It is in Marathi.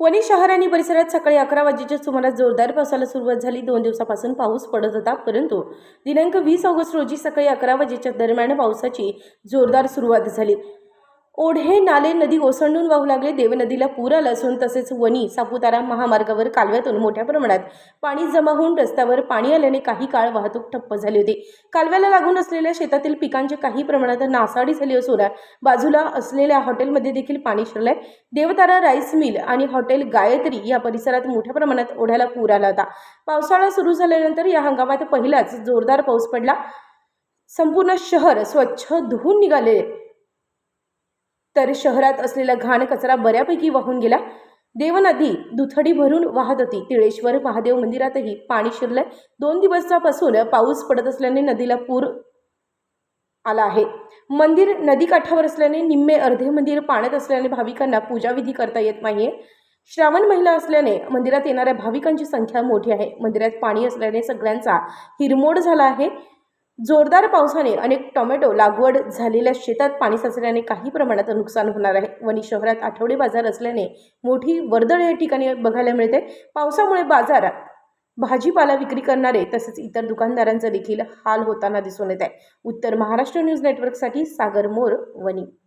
वणी शहर आणि परिसरात सकाळी अकरा वाजेच्या सुमारास जोरदार पावसाला सुरुवात झाली. दोन दिवसापासून पाऊस पडत होता परंतु दिनांक वीस ऑगस्ट रोजी सकाळी अकरा वाजेच्या दरम्यान पावसाची जोरदार सुरुवात झाली. ओढे नाले नदी ओसंडून वाहू लागले. देव नदीला पूर आला असून तसेच वणी सापुतारा महामार्गावर कालव्यातून मोठ्या प्रमाणात पाणी जमा होऊन रस्त्यावर पाणी आल्याने काही काळ वाहतूक ठप्प झाली होती. कालव्याला लागून असलेल्या शेतातील पिकांचे काही प्रमाणात नासाडी झाली असून बाजूला असलेल्या हॉटेलमध्ये देखील पाणी शिरलंय. देवतारा राईस मिल आणि हॉटेल गायत्री या परिसरात मोठ्या प्रमाणात ओढ्याला पूर आला होता. पावसाळा सुरू झाल्यानंतर या हंगामात पहिलाच जोरदार पाऊस पडला. संपूर्ण शहर स्वच्छ धुवून निघाले. तर शहरात असलेला घाण कचरा बऱ्यापैकी वाहून गेला. देवनदी दुथडी भरून वाहत होती. तिळेश्वर महादेव मंदिरातही पाणी शिरलंय. दोन दिवसापासून पाऊस पडत असल्याने नदीला पूर आला आहे. मंदिर नदीकाठावर असल्याने निम्मे अर्धे मंदिर पाण्यात असल्याने भाविकांना पूजाविधी करता येत नाहीये. श्रावण महिना असल्याने मंदिरात येणाऱ्या भाविकांची संख्या मोठी आहे. मंदिरात पाणी असल्याने सगळ्यांचा हिरमोड झाला आहे. जोरदार पावसाने अनेक टोमॅटो लागवड झालेल्या शेतात पाणी साचल्याने काही प्रमाणात नुकसान होणार आहे. वणी शहरात आठवडे बाजार असल्याने मोठी वर्दळ या ठिकाणी बघायला मिळते. पावसामुळे बाजारात भाजीपाला विक्री करणारे तसेच इतर दुकानदारांचा देखील हाल होताना दिसून येत आहे. उत्तर महाराष्ट्र न्यूज नेटवर्कसाठी सागर मोर वणी.